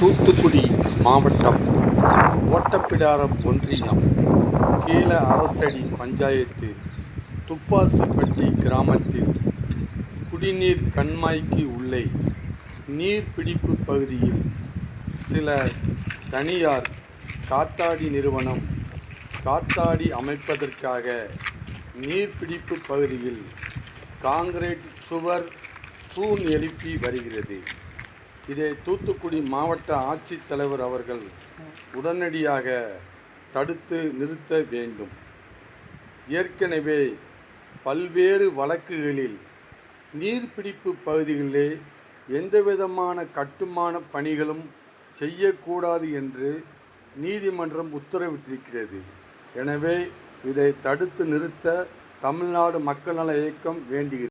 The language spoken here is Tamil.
தூத்துக்குடி மாவட்டம் ஓட்டப்பிடாரம் ஒன்றியம் கீழ அரசடி பஞ்சாயத்து துப்பாசுப்பட்டி கிராமத்தில் குடிநீர் கண்மாய்க்கு உள்ளே நீர்பிடிப்பு பகுதியில் சில தனியார் காத்தாடி நிறுவனம் காத்தாடி அமைப்பதற்காக நீர்பிடிப்பு பகுதியில் காங்கிரீட் சுவர் தூண் எழுப்பி வருகிறது. இதை தூத்துக்குடி மாவட்ட ஆட்சித்தலைவர் அவர்கள் உடனடியாக தடுத்து நிறுத்த வேண்டும். ஏற்கனவே பல்வேறு வழக்குகளில் நீர்பிடிப்பு பகுதிகளிலே எந்தவிதமான கட்டுமான பணிகளும் செய்யக்கூடாது என்று நீதிமன்றம் உத்தரவிட்டிருக்கிறது. எனவே இதை தடுத்து நிறுத்த தமிழ்நாடு மக்கள் நல இயக்கம் வேண்டுகிறது